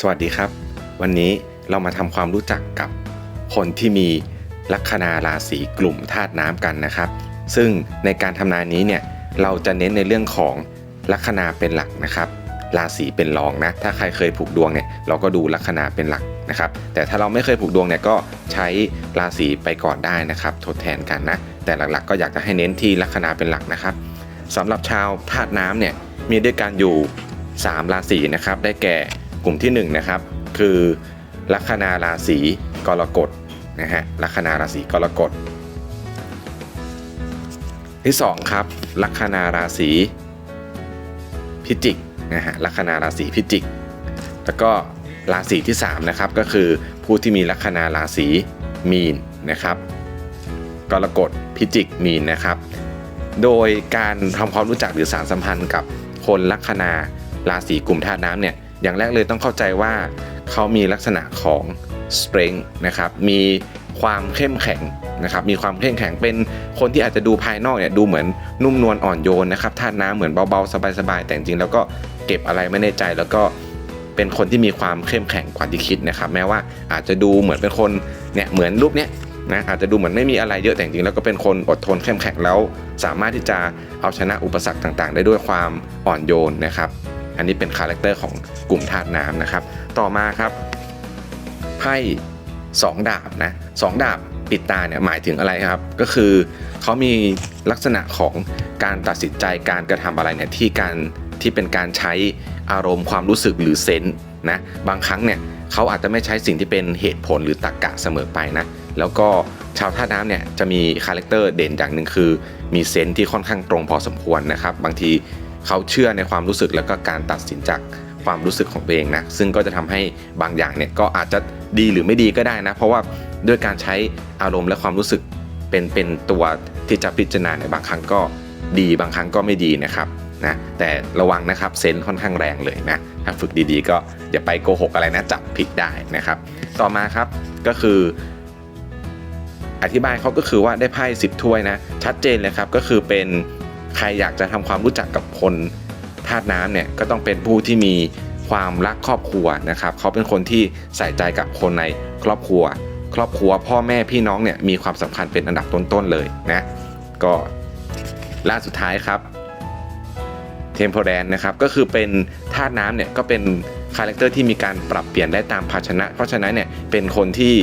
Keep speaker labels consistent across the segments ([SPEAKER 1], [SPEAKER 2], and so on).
[SPEAKER 1] สวัสดีครับ วันนี้เรามาทำความรู้จักกับคนที่มีลัคนาราศีกลุ่มธาตุน้ำกันนะครับ ซึ่งในการทำนายนี้เนี่ยเราจะเน้นในเรื่องของลัคนาเป็นหลักนะครับ ราศีเป็นรองนะ ถ้าใครเคยผูกดวงเนี่ยเราก็ดูลัคนาเป็นหลักนะครับ แต่ถ้าเราไม่เคยผูกดวงเนี่ยก็ใช้ราศีไปก่อนได้นะครับ ทดแทนกันนะ แต่หลักๆ ก็อยากจะให้เน้นที่ลัคนาเป็นหลักนะครับสำหรับชาวธาตุน้ำเนี่ยมีด้วยกันอยู่ 3 ราศีนะครับ ได้แก่ กลุ่มที่1นนะครับคือลัคนาราศีกรกฎนะฮะลัคนาราศีกรกฎที่2ครับลัคนาราศีพิจิกนะฮะลัคนาราศีพิจิก แล้วก็ราศีที่3นะครับก็คือผู้ที่มีลัคนาราศีมีนนะครับกรกฎพิจิกมีนนะครับ โดยการทำความรู้จักหรือสารสัมพันธ์กับคนลัคนาราศีกลุ่มธาตุน้ำเนี่ย อย่างแรกเลยต้องเข้าใจว่าเขามีลักษณะของ strength นะครับ มีความเข้มแข็งนะครับ มีความเข้มแข็งเป็นคนที่อาจจะดูภายนอกเนี่ยดูเหมือนนุ่มนวลอ่อนโยนนะครับธาน้ำเหมือนเบาๆสบายๆแต่จริงแล้วก็เก็บอะไรไม่ในใจแล้วก็เป็นคนที่มีความเข้มแข็งกว่าที่คิดนะครับ แม้ว่าอาจจะดูเหมือนเป็นคนเนี่ยเหมือนรูปเนี้ยนะอาจจะดูเหมือนไม่มีอะไรเยอะแต่จริงแล้วก็เป็นคนอดทนเข้มแข็งแล้ว สามารถที่จะเอาชนะอุปสรรคต่างๆ ได้ด้วยความอ่อนโยนนะครับ อันนี้เป็นคาแรคเตอร์ของกลุ่มธาตุน้ำนะครับ ต่อมาครับไพ่สองดาบนะสองดาบปิดตาเนี่ยหมายถึงอะไรครับ ก็คือเขามีลักษณะของการตัดสินใจการกระทำอะไรเนี่ยที่การที่เป็นการใช้อารมณ์ความรู้สึกหรือเซนส์นะบางครั้งเนี่ยเขาอาจจะไม่ใช้สิ่งที่เป็นเหตุผลหรือตรรกะเสมอไปนะแล้วก็ชาวท่าน้ำเนี่ยจะมีคาแรคเตอร์เด่นอย่างหนึ่งคือ มีเซนส์ที่ค่อนข้างตรงพอสมควรนะครับ บางที เขาเชื่อในความรู้สึกแล้วก็การตัดสินจากความรู้สึกของตัวเองนะซึ่งก็จะทำให้บางอย่างเนี่ยก็อาจจะดีหรือไม่ดีก็ได้นะ เพราะว่าด้วยการใช้อารมณ์และความรู้สึกเป็นเป็นตัวที่จะพิจารณาในบางครั้งก็ดีบางครั้งก็ไม่ดีนะครับนะแต่ระวังนะครับเซนค่อนข้างแรงเลยนะถ้าฝึกดีๆ ก็อย่าไปโกหกอะไรนะจับผิดได้นะครับ ต่อมาครับก็คืออธิบายเขาก็คือว่าได้ไพ่สิบถ้วยนะชัดเจนเลยครับก็คือเป็น ใครอยากจะทำความรู้จักกับคนธาตุน้ำเนี่ยก็ต้องเป็นผู้ที่มีความรักครอบครัวนะครับ เขาเป็นคนที่ใส่ใจกับคนในครอบครัว ครอบครัวพ่อแม่พี่น้องเนี่ยมีความสำคัญเป็นอันดับต้นๆเลยนะก็ล่าสุดท้ายครับเทมโพแรนนะครับก็คือเป็นธาตุน้ำเนี่ยก็เป็นคาแรคเตอร์ที่มีการปรับเปลี่ยนได้ตามภาชนะ เพราะฉะนั้นเนี่ยเป็นคนที่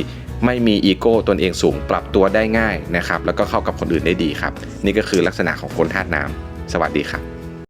[SPEAKER 1] ไม่มีอีโก้ตนเองสูง ปรับตัวได้ง่ายนะครับ แล้วก็เข้ากับคนอื่นได้ดีครับ นี่ก็คือลักษณะของคนธาตุน้ำสวัสดีครับ